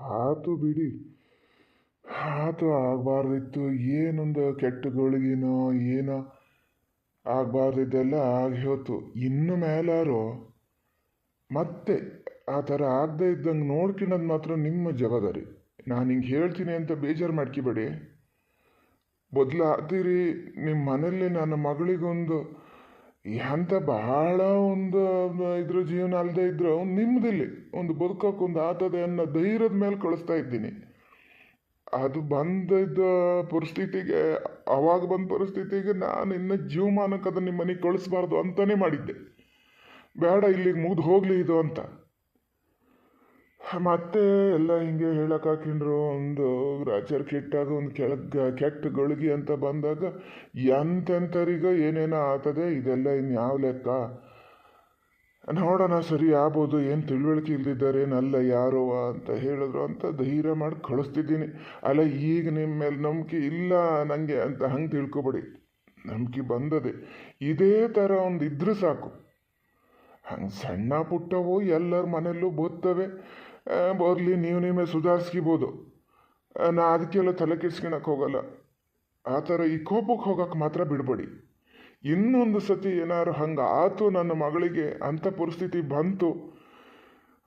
ಆತು ಬಿಡಿ. ಆತು ಆಗಬಾರ್ದಿತ್ತು. ಏನೊಂದು ಕೆಟ್ಟಗಳಿಗೇನೋ ಏನೋ ಆಗಬಾರ್ದಿದ್ದೆಲ್ಲ ಆಗಿ ಹೋತು. ಇನ್ನು ಮೇಲಾರು? ಮತ್ತೆ ಆ ಥರ ಆಗದೆ ಇದ್ದಂಗೆ ನೋಡ್ಕೊಳ್ಳೋದು ಮಾತ್ರ ನಿಮ್ಮ ಜವಾಬ್ದಾರಿ. ನಾನು ಹಿಂಗೆ ಹೇಳ್ತೀನಿ ಅಂತ ಬೇಜಾರು ಮಾಡ್ಕೊಬೇಡಿ. ಬದಲಾದಿರಿ ನಿಮ್ಮ ಮನೇಲಿ ನನ್ನ ಮಗಳಿಗೊಂದು ಎಂತ ಬಹಳ ಒಂದು ಇದ್ರ ಜೀವನ ಅಲ್ಲದೆ ಇದ್ರು ನಿಮ್ಮದಿಲ್ಲಿ ಒಂದು ಬದುಕೋಕ್ಕೊಂದು ಆತದೆ ಅನ್ನೋ ಧೈರ್ಯದ ಮೇಲೆ ಕಳಿಸ್ತಾ ಇದ್ದೀನಿ. ಅದು ಬಂದಿದ್ದ ಪರಿಸ್ಥಿತಿಗೆ, ಅವಾಗ ಬಂದ ಪರಿಸ್ಥಿತಿಗೆ ನಾನು ಇನ್ನೂ ಜೀವಮಾನಕ್ಕೆ ಅದನ್ನು ನಿಮ್ಮ ಮನೆಗೆ ಕಳಿಸ್ಬಾರ್ದು ಅಂತಲೇ ಮಾಡಿದ್ದೆ. ಬೇಡ ಇಲ್ಲಿಗೆ ಮುಗ್ದು ಹೋಗಲಿ ಇದು ಅಂತ. ಮತ್ತೆ ಎಲ್ಲ ಹಿಂಗೆ ಹೇಳಕ್ ಹಾಕಿಂಡ್ರು ಒಂದು ರಾಜರ್ ಕೆಟ್ಟಾಗ ಒಂದು ಕೆಳಗೆ ಕೆಟ್ಟ ಗಳಿಗೆ ಅಂತ ಬಂದಾಗ ಎಂತೆಂಥರಿಗ ಏನೇನೋ ಆತದೆ, ಇದೆಲ್ಲ ಇನ್ಯಾವ ಲೆಕ್ಕ? ನೋಡೋಣ, ಸರಿ ಆಗ್ಬೋದು, ಏನು ತಿಳುವಳಿಕೆ ಇಲ್ದಿದ್ದಾರೆ ಏನಲ್ಲ, ಯಾರೋ ಅಂತ ಹೇಳಿದ್ರು ಅಂತ ಧೈರ್ಯ ಮಾಡಿ ಕಳಿಸ್ತಿದ್ದೀನಿ. ಅಲ್ಲ, ಈಗ ನಿಮ್ಮ ಮೇಲೆ ನಂಬಿಕೆ ಇಲ್ಲ ನನಗೆ ಅಂತ ಹಂಗೆ ತಿಳ್ಕೊಬೇಡಿ. ನಂಬಿಕೆ ಬಂದದೆ. ಇದೇ ಥರ ಒಂದು ಇದ್ರೆ ಸಾಕು. ಹಂಗೆ ಸಣ್ಣ ಪುಟ್ಟವು ಎಲ್ಲರ ಮನೆಯಲ್ಲೂ ಬರ್ತವೆ ಬರಲಿ, ನೀವು ನೀವೇ ಸುಧಾರಿಸ್ಕಿಬೋದು. ನಾ ಅದಕ್ಕೆಲ್ಲ ತಲೆ ಕೆಡ್ಸ್ಕೊಳಕ್ಕೆ ಹೋಗಲ್ಲ. ಆ ಥರ ಈ ಕೋಪಕ್ಕೆ ಹೋಗಕ್ಕೆ ಮಾತ್ರ ಬಿಡಬೇಡಿ. ಇನ್ನೊಂದು ಸತಿ ಏನಾದ್ರು ಹಂಗೆ ಆತು ನನ್ನ ಮಗಳಿಗೆ ಅಂಥ ಪರಿಸ್ಥಿತಿ ಬಂತು.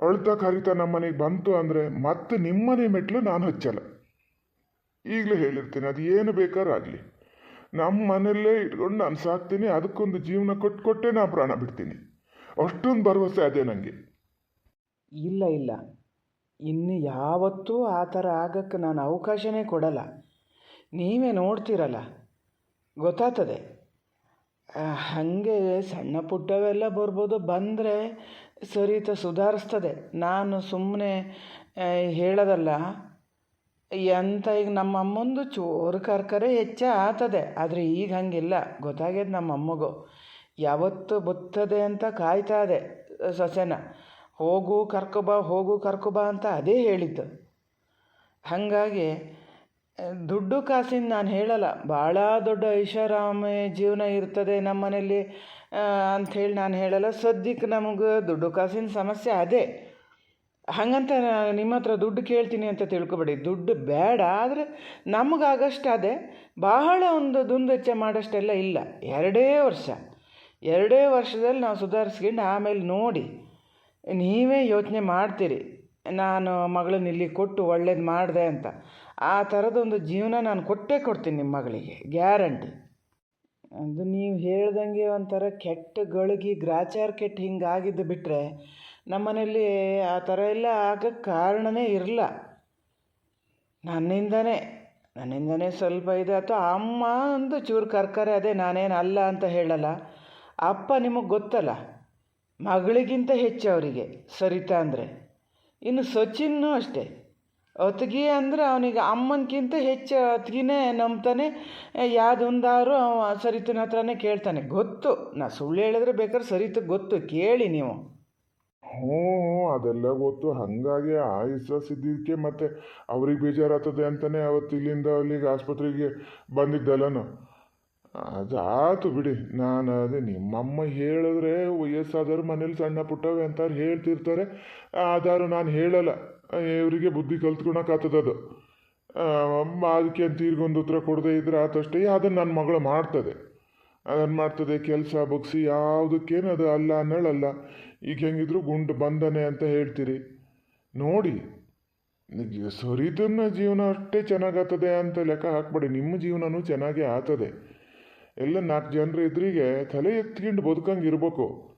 ಅಳ್ತಾ ಕರಿತಾ ನಮ್ಮ ಮನೆಗೆ ಬಂತು ಅಂದರೆ ಮತ್ತೆ ನಿಮ್ಮನೆ ಮೆಟ್ಲು ನಾನು ಹಚ್ಚಲ್ಲ. ಈಗಲೇ ಹೇಳಿರ್ತೀನಿ, ಅದು ಏನು ಬೇಕಾದ್ರೂ ಆಗಲಿ. ನಮ್ಮ ಮನೆಯಲ್ಲೇ ಇಟ್ಕೊಂಡು ನಾನು ಸಾಕ್ತೀನಿ, ಅದಕ್ಕೊಂದು ಜೀವನ ಕೊಟ್ಟು ಕೊಟ್ಟೆ ನಾನು ಪ್ರಾಣ ಬಿಡ್ತೀನಿ. ಅಷ್ಟೊಂದು ಭರವಸೆ ಅದೇ ನನಗೆ ಇಲ್ಲ ಇಲ್ಲ. ಇನ್ನು ಯಾವತ್ತೂ ಆ ಥರ ಆಗಕ್ಕೆ ನಾನು ಅವಕಾಶನೇ ಕೊಡಲ್ಲ. ನೀವೇ ನೋಡ್ತೀರಲ್ಲ. ಗೊತ್ತಾಗ್ತದೆ. ಹಾಗೆ ಸಣ್ಣ ಪುಟ್ಟವೆಲ್ಲ ಬರ್ಬೋದು, ಬಂದರೆ ಸರಿತ ಸುಧಾರಿಸ್ತದೆ. ನಾನು ಸುಮ್ಮನೆ ಹೇಳೋದಲ್ಲ. ಎಂತ ಈಗ ನಮ್ಮ ಅಮ್ಮಂದು ಚೂರು ಕರ್ಕರೆ ಹೆಚ್ಚ ಆತದೆ. ಆದರೆ ಈಗ ಹಂಗಿಲ್ಲ. ಗೊತ್ತಾಗ್ಯದ ನಮ್ಮ ಅಮ್ಮಗೂ. ಯಾವತ್ತು ಬತ್ತದೆ ಅಂತ ಕಾಯ್ತಾ ಇದೆ ಸೊಸೆನ. ಹೋಗು ಕರ್ಕೊಬಾ ಹೋಗು ಕರ್ಕೊಬಾ ಅಂತ ಅದೇ ಹೇಳಿದ್ದು. ಹಾಗಾಗಿ, ದುಡ್ಡು ಕಾಸಿನ ನಾನು ಹೇಳಲ್ಲ. ಭಾಳ ದೊಡ್ಡ ಐಷಾರಾಮಿ ಜೀವನ ಇರ್ತದೆ ನಮ್ಮ ಮನೇಲಿ ಅಂಥೇಳಿ ನಾನು ಹೇಳಲ್ಲ. ಸದ್ಯಕ್ಕೆ ನಮಗೆ ದುಡ್ಡು ಕಾಸಿನ ಸಮಸ್ಯೆ ಅದೇ. ಹಾಗಂತ ನಿಮ್ಮ ಹತ್ರ ದುಡ್ಡು ಕೇಳ್ತೀನಿ ಅಂತ ತಿಳ್ಕೊಬೇಡಿ. ದುಡ್ಡು ಬೇಡ ಆದರೆ ನಮಗಾಗಷ್ಟು ಅದೇ. ಬಹಳ ಒಂದು ದುಂದೆಚ್ಚ ಮಾಡೋಷ್ಟೆಲ್ಲ ಇಲ್ಲ. ಎರಡೇ ವರ್ಷ. ಎರಡೇ ವರ್ಷದಲ್ಲಿ ನಾವು ಸುಧಾರಿಸ್ಕೊಂಡು ಆಮೇಲೆ ನೋಡಿ. ನೀವೇ ಯೋಚನೆ ಮಾಡ್ತೀರಿ. ನಾನು ಮಗಳನ್ನ ಇಲ್ಲಿ ಕೊಟ್ಟು ಒಳ್ಳೇದು ಮಾಡಿದೆ ಅಂತ. ಆ ಥರದೊಂದು ಜೀವನ ನಾನು ಕೊಟ್ಟೇ ಕೊಡ್ತೀನಿ ನಿಮ್ಮ ಮಗಳಿಗೆ, ಗ್ಯಾರಂಟಿ. ಅದು ನೀವು ಹೇಳ್ದಂಗೆ ಒಂಥರ ಕೆಟ್ಟ ಗಳಿಗೆ, ಗ್ರಾಚಾರ ಕೆಟ್ಟ ಹಿಂಗಾಗಿದ್ದು ಬಿಟ್ಟರೆ ನಮ್ಮನೇಲಿ ಆ ಥರ ಎಲ್ಲ ಆಗಕ್ಕೆ ಕಾರಣನೇ ಇರಲ್ಲ ನನ್ನಿಂದನೇ ನನ್ನಿಂದನೇ ಸ್ವಲ್ಪ ಇದಾಯ್ತು ಅಮ್ಮ ಒಂದು ಚೂರು ಕರ್ಕರೆ ಅದೇ, ನಾನೇನು ಅಲ್ಲ ಅಂತ ಹೇಳಲ್ಲ. ಅಪ್ಪ ನಿಮಗೆ ಗೊತ್ತಲ್ಲ. ಮಗಳಿಗಿಂತ ಹೆಚ್ಚು ಅವರಿಗೆ, ಸರಿತಾ ಅಂದರೆ. ಇನ್ನು ಸಚಿನ್ನೂ ಅಷ್ಟೇ. ಅತ್ಗಿ ಅಂದರೆ ಅವನಿಗೆ ಅಮ್ಮನಿಗಿಂತ ಹೆಚ್ಚು ಅತ್ಗಿನೇ ನಂಬ್ತಾನೆ ಯಾವುದೊಂದಾರು ಸರಿತನ ಹತ್ರನೇ ಕೇಳ್ತಾನೆ. ಗೊತ್ತು, ನಾ ಸುಳ್ಳು ಹೇಳಿದ್ರೆ ಬೇಕಾದ್ರೆ ಸರಿತ ಗೊತ್ತು, ಕೇಳಿ ನೀವು. ಹ್ಞೂ, ಅದೆಲ್ಲ ಗೊತ್ತು. ಹಾಗಾಗಿ ಆಯುಸ್ ಇದ್ದಿದ್ದಕ್ಕೆ ಮತ್ತೆ ಅವ್ರಿಗೆ ಬೇಜಾರಾಗ್ತದೆ ಅಂತಲೇ ಅವತ್ತು ಇಲ್ಲಿಂದ ಅಲ್ಲಿಗೆ ಆಸ್ಪತ್ರೆಗೆ ಬಂದಿದ್ದಲ್ಲನು. ಅದಾತು ಬಿಡಿ. ನಾನು ಅದೇ ನಿಮ್ಮಮ್ಮ ಹೇಳಿದ್ರೆ ವಯಸ್ಸಾದವ್ರು ಮನೇಲಿ ಸಣ್ಣ ಪುಟ್ಟವೆ ಅಂತಾರೆ ಹೇಳ್ತಿರ್ತಾರೆ. ಆದಾರು ನಾನು ಹೇಳಲ್ಲ. ಇವರಿಗೆ ಬುದ್ಧಿ ಕಲ್ತ್ಕೊಳಕ್ಕಾಗ್ತದದು ಅದಕ್ಕೆ ತೀರ್ಗೊಂದು ಉತ್ತರ ಕೊಡದೇ ಇದ್ರೆ ಆತಷ್ಟೇ. ಅದನ್ನು ನನ್ನ ಮಗಳು ಮಾಡ್ತದೆ. ಅದನ್ನು ಮಾಡ್ತದೆ, ಕೆಲಸ ಬಗ್ಸಿ, ಯಾವುದಕ್ಕೇನು ಅದು ಅಲ್ಲ ಅನ್ನಳಲ್ಲ. ಈಗ ಹೆಂಗಿದ್ರು ಗುಂಡು ಬಂದನೆ ಅಂತ ಹೇಳ್ತೀರಿ. ನೋಡಿ ಸರಿತನ ಜೀವನ ಅಷ್ಟೇ ಚೆನ್ನಾಗಾಗ್ತದೆ ಅಂತ ಲೆಕ್ಕ ಹಾಕ್ಬೇಡಿ. ನಿಮ್ಮ ಜೀವನನೂ ಚೆನ್ನಾಗೇ ಆಗ್ತದೆ. ಎಲ್ಲ ನಾಲ್ಕು ಜನರು ಎದುರಿಗೆ ತಲೆ ಎತ್ಕೊಂಡು ಬದುಕಂಗೆ ಇರಬೇಕು.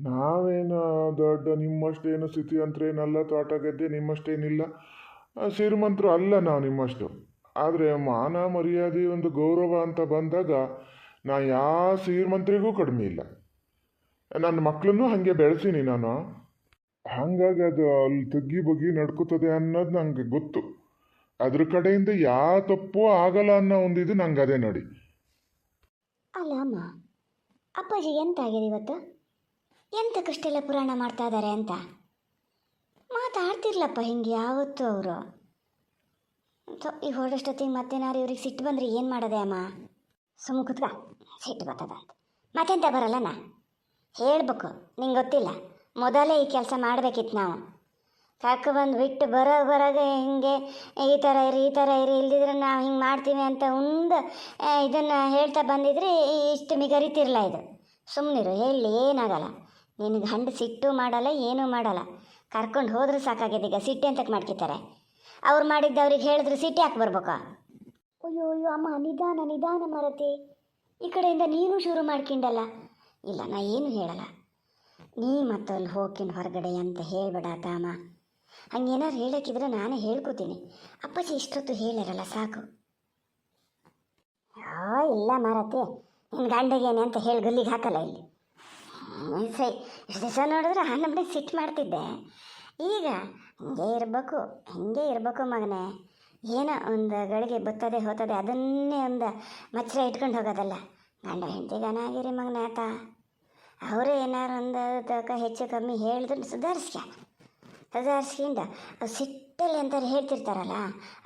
ನಾವೇನು ದೊಡ್ಡ ನಿಮ್ಮಷ್ಟೇನು ಸ್ಥಿತಿ ಏನಲ್ಲ, ತೋಟ ಗದ್ದೆ ನಿಮ್ಮಷ್ಟೇನಿಲ್ಲ. ಶ್ರೀಮಂತರು ಅಲ್ಲ ನಾವು ನಿಮ್ಮಷ್ಟು. ಆದರೆ ಮಾನ ಮರ್ಯಾದೆ ಒಂದು ಗೌರವ ಅಂತ ಬಂದಾಗ ನಾ ಯಾವ ಶ್ರೀಮಂತರಿಗೂ ಕಡಿಮೆ ಇಲ್ಲ. ನನ್ನ ಮಕ್ಕಳನ್ನು ಹಾಗೆ ಬೆಳೆಸೀನಿ ನಾನು. ಹಾಗಾಗಿ ಅದು ಅಲ್ಲಿ ತಗ್ಗಿ ಬಗ್ಗಿ ನಡ್ಕೋತದೆ ಅನ್ನೋದು ನನಗೆ ಗೊತ್ತು. ಅದ್ರ ಕಡೆಯಿಂದ ಯಾವ ತಪ್ಪು ಆಗಲ್ಲ ಅನ್ನೋ ಒಂದು ಇದು ನಂಗೆ ಅದೇ ನೋಡಿ. ಅಲ್ಲ ಅಮ್ಮ, ಅಪ್ಪಾಜಿ ಎಂತ ಆಗಿದೆ ಇವತ್ತು? ಎಂತ ಕಷ್ಟ ಎಲ್ಲ ಪುರಾಣ ಮಾಡ್ತಾ ಇದ್ದಾರೆ ಅಂತ? ಮಾತಾಡ್ತಿರ್ಲಪ್ಪ ಹಿಂಗೆ ಯಾವತ್ತೂ ಅವರು. ಈಗ ಹೊರಡಷ್ಟೊತ್ತಿಗೆ ಮತ್ತೇನಾರು ಇವ್ರಿಗೆ ಸಿಟ್ಟು ಬಂದರೆ ಏನು ಮಾಡೋದೆ ಅಮ್ಮ? ಸುಮ್ಮ ಕುತ್ಕ. ಸಿಟ್ಟು ಬರ್ತದ ಅಂತ. ಮತ್ತೆಂತ ನಾ ಹೇಳ್ಬೇಕು, ನಿಂಗೆ ಗೊತ್ತಿಲ್ಲ. ಮೊದಲೇ ಈ ಕೆಲಸ ಮಾಡಬೇಕಿತ್ತು ನಾವು. ಕರ್ಕೊಬಂದು ಬಿಟ್ಟು ಬರೋ ಬರೋಗೆ ಹಿಂಗೆ, ಈ ಥರ ಇರಿ, ಈ ಥರ ಇರಿ, ಇಲ್ದಿದ್ರೆ ನಾವು ಹಿಂಗೆ ಮಾಡ್ತೀವಿ ಅಂತ ಒಂದು ಇದನ್ನು ಹೇಳ್ತಾ ಬಂದಿದ್ರೆ ಇಷ್ಟು ಮಿಗರಿತಿರಲ್ಲ ಇದು. ಸುಮ್ಮನಿರು ಹೇಳಿ ಏನಾಗಲ್ಲ. ನಿನಗೆ ಗಂಡು ಸಿಟ್ಟು ಮಾಡಲ್ಲ, ಏನೂ ಮಾಡಲ್ಲ. ಕರ್ಕೊಂಡು ಹೋದ್ರೆ ಸಾಕಾಗಿದೆ ಈಗ, ಸಿಟ್ಟೆ ಅಂತಕ್ಕೆ ಮಾಡ್ಕಿತಾರೆ ಅವ್ರು ಮಾಡಿದ್ದು ಅವ್ರಿಗೆ ಹೇಳಿದ್ರು, ಸಿಟ್ಟಿ ಯಾಕೆ ಬರ್ಬೇಕಾ? ಅಯ್ಯೋ ಅಯ್ಯೋ, ಅಮ್ಮ, ನಿಧಾನ ನಿಧಾನ ಮರತಿ. ಈ ಕಡೆಯಿಂದ ನೀನು ಶುರು ಮಾಡ್ಕೊಂಡಲ್ಲ. ಇಲ್ಲ, ನಾ ಏನು ಹೇಳಲ್ಲ. ನೀ ಮತ್ತೊಂದು ಹೋಗಿ ಹೋಗಿನ ಹೊರಗಡೆ ಅಂತ ಹೇಳ್ಬೇಡ ತಾಮ. ಹಂಗೇನಾರು ಹೇಳಕ್ಕಿದ್ರೆ ನಾನೇ ಹೇಳ್ಕೊತೀನಿ. ಅಪ್ಪಾಜಿ ಇಷ್ಟೊತ್ತು ಹೇಳಿರಲ್ಲ, ಸಾಕು. ಯಾ ಇಲ್ಲ ಮಾರತಿ ನಿನ್ನ ಗಂಡಗೇನೆ ಅಂತ ಹೇಳಿ ಗಲ್ಲಿಗೆ ಹಾಕಲ್ಲ ಇಲ್ಲಿ. ಸರಿ. ಇಷ್ಟು ನೋಡಿದ್ರೆ ನಮ್ಮನೆ ಸಿಟ್ಟು ಮಾಡ್ತಿದ್ದೆ. ಈಗ ಹಂಗೆ ಇರಬೇಕು, ಹಿಂಗೆ ಇರಬೇಕು ಮಗನೇ. ಏನೋ ಒಂದು ಗಳಿಗೆ ಬತ್ತದೆ, ಹೋತದೆ, ಅದನ್ನೇ ಒಂದು ಮಚ್ಚರ ಇಟ್ಕೊಂಡು ಹೋಗೋದಲ್ಲ. ಗಂಡ ಹೆಂಡತಿ ಗನಾಗಿರಿ ಮಗನೇ ಆತ. ಅವರೇ ಏನಾರು ಒಂದು ತಕ ಹೆಚ್ಚು ಕಮ್ಮಿ ಹೇಳಿದ್ರು ಸುಧಾರಿಸ್ಕ ಸುಧಾರಿಸ್ಕೊಂಡು ಅವು ಸಿಟ್ಟಲ್ಲಿ ಅಂತಾರೆ ಹೇಳ್ತಿರ್ತಾರಲ್ಲ,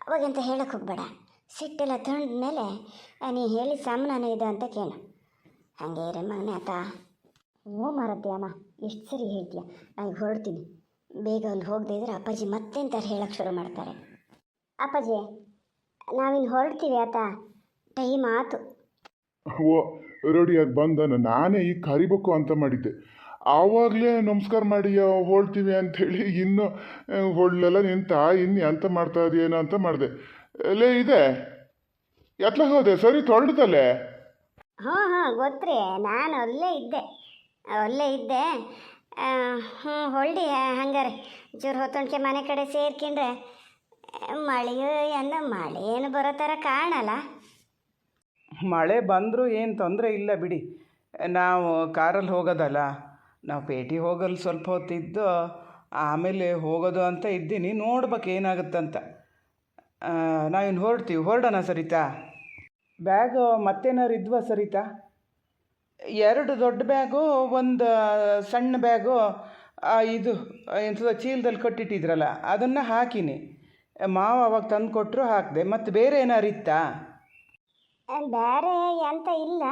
ಅವಾಗಂತ ಹೇಳಕ್ಕೆ ಹೋಗ್ಬೇಡ. ಸಿಟ್ಟೆಲ್ಲ ತಂದ ಮೇಲೆ ನೀ ಹೇಳಿ ಸಾಮಾನು ಇದು ಅಂತ ಕೇಳು. ಹಾಗೆ ಇರಿ ಮಗನೇ ಆತ. ಓ ಮಾರತಿ ಅಮ್ಮ, ಎಷ್ಟು ಸರಿ ಹೇಳ್ತೀಯ. ನಾನು ಹೊರಡ್ತೀನಿ. ಬೇಗ ಅಲ್ಲಿ ಹೋಗದೆ ಇದ್ರೆ ಅಪ್ಪಾಜಿ ಮತ್ತೆ ಅಂತಾರೆ ಹೇಳಕ್ಕೆ ಶುರು ಮಾಡ್ತಾರೆ. ಅಪ್ಪಾಜಿ ನಾವಿನ್ನು ಹೊರಡ್ತೀವಿ ಆತ. ಟೈಮ್ ಆತು. ಓ ರೆಡಿಯಾಗಿ ಬಂದನ. ನಾನೇ ಈಗ ಕರಿಬೇಕು ಅಂತ ಮಾಡಿದ್ದೆ. ಆವಾಗಲೇ ನಮಸ್ಕಾರ ಮಾಡಿ ಹೊಳ್ತೀವಿ ಅಂಥೇಳಿ ಇನ್ನು ಹೊಳ್ಳೆಲ್ಲ ನಿಂತ ಇನ್ನು ಎಂತ ಮಾಡ್ತಾ ಇದೆಯೇನೋ ಅಂತ ಮಾಡಿದೆ. ಲೇ ಇದೆ. ಎತ್ಲ ಹೋದೆ? ಸರಿ ತೊಳ್ದಲೆ ಹಾಂ ಹಾಂ ಗೊತ್ತ್ರಿ. ನಾನು ಅಲ್ಲೇ ಇದ್ದೆ. ಅಲ್ಲೇ ಇದ್ದೆ. ಹ್ಞೂ ಹೊಳ್ಳಿ ಹಂಗಾರೆ. ಜೋರು ಹೊತ್ತೊಂಡ್ಕೆ ಮನೆ ಕಡೆ ಸೇರ್ಕೊಂಡ್ರೆ ಮಳೆ ಎಂದ ಮಳೆ ಏನು ಬರೋ ಥರ ಕಾಣಲ್ಲ. ಮಳೆ ಬಂದರೂ ಏನು ತೊಂದರೆ ಇಲ್ಲ ಬಿಡಿ. ನಾವು ಕಾರಲ್ಲಿ ಹೋಗೋದಲ್ಲ. ನಾವು ಪೇಟೆ ಹೋಗಲು ಸ್ವಲ್ಪ ಹೊತ್ತಿದ್ದು, ಆಮೇಲೆ ಹೋಗೋದು ಅಂತ ಇದ್ದೀನಿ, ನೋಡ್ಬೇಕು ಏನಾಗುತ್ತಂತ. ನಾವಿನ್ನು ಹೊರಡ್ತೀವಿ. ಹೊರಡೋಣ ಸರಿತಾ? ಬ್ಯಾಗು ಮತ್ತೇನಾರು ಇದ್ವಾ ಸರಿತಾ? ಎರಡು ದೊಡ್ಡ ಬ್ಯಾಗು, ಒಂದು ಸಣ್ಣ ಬ್ಯಾಗು ಇದು ಎಂಥದ ಚೀಲದಲ್ಲಿ ಕಟ್ಟಿಟ್ಟಿದ್ರಲ್ಲ, ಅದನ್ನು ಹಾಕಿನಿ. ಮಾವ ಅವಾಗ ತಂದು ಕೊಟ್ಟರು ಹಾಕಿದೆ. ಮತ್ತು ಬೇರೆ ಏನಾರು ಇತ್ತಾ? ಬೇರೆ ಎಂತ ಇಲ್ಲ.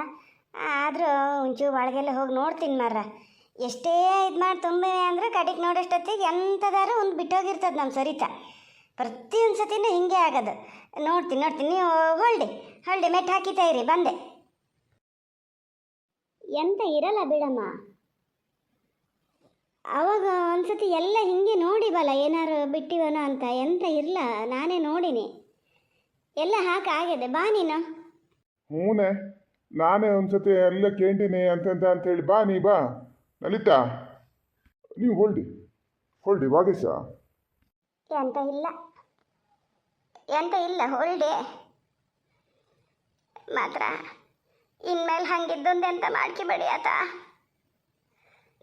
ಆದರೂ ಒಂಚೂರು ಒಳಗೆಲ್ಲ ಹೋಗಿ ನೋಡ್ತೀನಿ ಮಾರ್ರ. ಎಷ್ಟೇ ಇದು ಮಾಡಿ ತುಂಬಿವೆ ಅಂದರೆ ಕಡೆಗೆ ನೋಡೋಷ್ಟೊತ್ತಿಗೆ ಎಂಥದಾರು ಒಂದು ಬಿಟ್ಟೋಗಿರ್ತದೆ ನಮ್ಮ ಸರಿತ. ಪ್ರತಿಯೊಂದು ಸತಿನೂ ಹಿಂಗೆ ಆಗೋದು. ನೋಡ್ತೀನಿ ನೋಡ್ತೀನಿ. ನೀವು ಹೊಳ್ಳಿ ಹೊಳ್ಳಿ ಮೆಟ್ಟು ಹಾಕಿತಾ ಇರಿ, ಬಂದೆ. ಎಂತ ಇರಲ್ಲ ಬಿಡಮ್ಮ. ಅವಾಗ ಒಂದ್ಸತಿ ಎಲ್ಲ ಹಿಂಗೆ ನೋಡಿವಲ್ಲ ಏನಾರು ಬಿಟ್ಟಿವನೋ ಅಂತ. ಎಂತ ಇರಲ್ಲ ನಾನೇ ನೋಡಿನಿ. ಎಲ್ಲ ಹಾಕಾಗಿದೆ ಬಾ ನೀನು. ಹ್ಞೂನೆ ನಾನೇ ಒಂದ್ಸತಿ ಎಲ್ಲ ಕೇಂಟಿನಿ ಅಂತಂತ ಅಂತೇಳಿ ಬಾ ನೀ, ಬಾ. ಲಲಿತಾ, ನೀವು ಹೋಲ್ಡಿ ಹೋಲ್ಡಿ ವಾಗೇಶ ಎಂತ ಇಲ್ಲ ಎಂತ ಇಲ್ಲ ಹೋಲ್ಡಿ ಮಾತ್ರ, ಇನ್ಮೇಲೆ ಹಂಗಿದ್ದೊಂದು ಎಂತ ಮಾಡ್ಕಿಬೇಡಿ ಆತ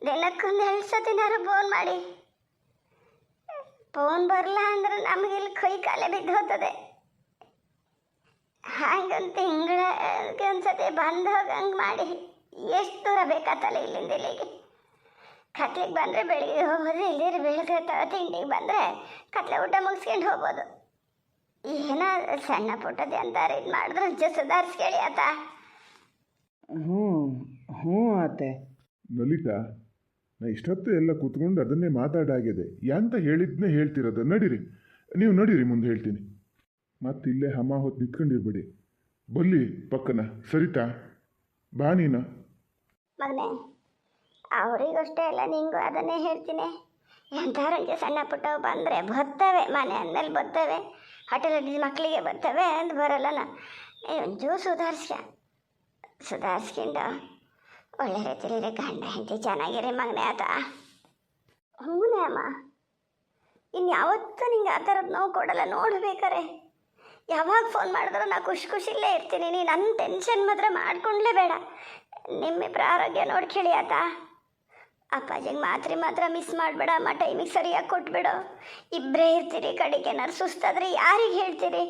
ದಿನಕ್ಕೊಂದು ಎರಡು ಸತಿನಾರು ಫೋನ್ ಮಾಡಿ. ಫೋನ್ ಬರಲ್ಲ ಅಂದ್ರೆ ನಮಗೆ ಇಲ್ಲಿ ಕೈ ಕಾಲೇ ಬಿದ್ದು ಹೋಗ್ತದೆ. ಹಾಗೊಂದು ತಿಂಗಳ, ಒಂದ್ಸತಿ ಬಂದು ಹೋಗಂಗೆ ಮಾಡಿ. ಎಷ್ಟು ದೂರ ಬೇಕಾತಲ್ಲ ಇಲ್ಲಿಂದ ಇಲ್ಲಿಗೆ? ಕತ್ಲಿಗೆ ಬಂದರೆ ಬೆಳಿಗ್ಗೆ ಹೋಗೋದು ಇಲ್ಲಿದ್ರೆ ಬೆಳಗ್ಗೆ ತಗೋ ತಿಂಡಿಗೆ ಬಂದರೆ ಕತ್ಲೆ ಊಟ ಮುಗಿಸ್ಕೊಂಡು ಹೋಗ್ಬೋದು. ಏನೋ ಸಣ್ಣ ಪುಟ್ಟದ ಎಂತಾರು ಇದು ಮಾಡಿದ್ರೆ ಅಜ್ಜ ಸುಧಾರಿಸ್ಕೇಳಿ ಆತ. ಹ್ಞೂ ಹ್ಞೂ ಆತೆ. ಲಲಿತಾ ನಾ ಇಷ್ಟೊತ್ತು ಎಲ್ಲ ಕೂತ್ಕೊಂಡು ಅದನ್ನೇ ಮಾತಾಡಾಗಿದೆ. ಎಂತ ಹೇಳಿದ್ನೇ ಹೇಳ್ತಿರೋದು ನಡೀರಿ. ನೀವು ನಡೀರಿ ಮುಂದೆ ಹೇಳ್ತೀನಿ. ಮತ್ತಿಲ್ಲೇ ಹಮ ಹೊತ್ತು ನಿಂತ್ಕೊಂಡಿರ್ಬೇಡಿ. ಬಲ್ಲಿ ಪಕ್ಕನ. ಸರಿತಾ? ಬಾ ನೀನು. ಮಗನೇ ಅವರಿಗಷ್ಟೇ ಅಲ್ಲ, ನಿಂಗೂ ಅದನ್ನೇ ಹೇಳ್ತೀನಿ. ಎಂಥವ್ರಂಗೆ ಸಣ್ಣ ಪುಟ್ಟವು ಬಂದರೆ ಬರ್ತವೆ, ಮನೆ ಅಂದಲ್ಲಿ ಬರ್ತವೆ ಹೋಟೆಲಲ್ಲಿ ಮಕ್ಕಳಿಗೆ ಬರ್ತವೆ ಅಂತ ಬರಲ್ಲ ಒಂಚೂರು ಸುಧಾರಿಸ್ಕ. ಸುಧಾರಿಸ್ಕೊಂಡು ಒಳ್ಳೆ ರೀತಿಯಲ್ಲಿ ಗಂಡ ಹೆಂಡತಿ ಚೆನ್ನಾಗಿರಿ ಮಗನೇ ಆತ. ಹ್ಞೂನೇ ಅಮ್ಮ. ಇನ್ನು ಯಾವತ್ತೂ ನಿಂಗೆ ಆ ಥರದ್ದು ನೋವು ಕೊಡಲ್ಲ, ನೋಡ್ಬೇಕಾರೆ. ಯಾವಾಗ ಫೋನ್ ಮಾಡಿದ್ರು ನಾ ಖುಷಿ ಖುಷಿಲೇ ಇರ್ತೀನಿ, ನೀನು ನನ್ನ ಟೆನ್ಷನ್ ಮಾತ್ರ ಮಾಡ್ಕೊಂಡ್ಲೇ ಬೇಡ. ನಿಮ್ಮಿಬ್ಬರ ಆರೋಗ್ಯ ನೋಡ್ಕೇಳಿ ಆತ ಅಪ್ಪಾಜಿಗೆ ಮಾತ್ರೆ ಮಾತ್ರ ಮಿಸ್ ಮಾಡಬೇಡ, ಅಮ್ಮ ಟೈಮಿಗೆ ಸರಿಯಾಗಿ ಕೊಟ್ಬಿಡು. ಇಬ್ಬರೇ ಇರ್ತೀರಿ ಕಡೆಗೆ ಏನಾರು ಸುಸ್ತಾದ್ರೆ ಯಾರಿಗೆ ಹೇಳ್ತೀರಿ?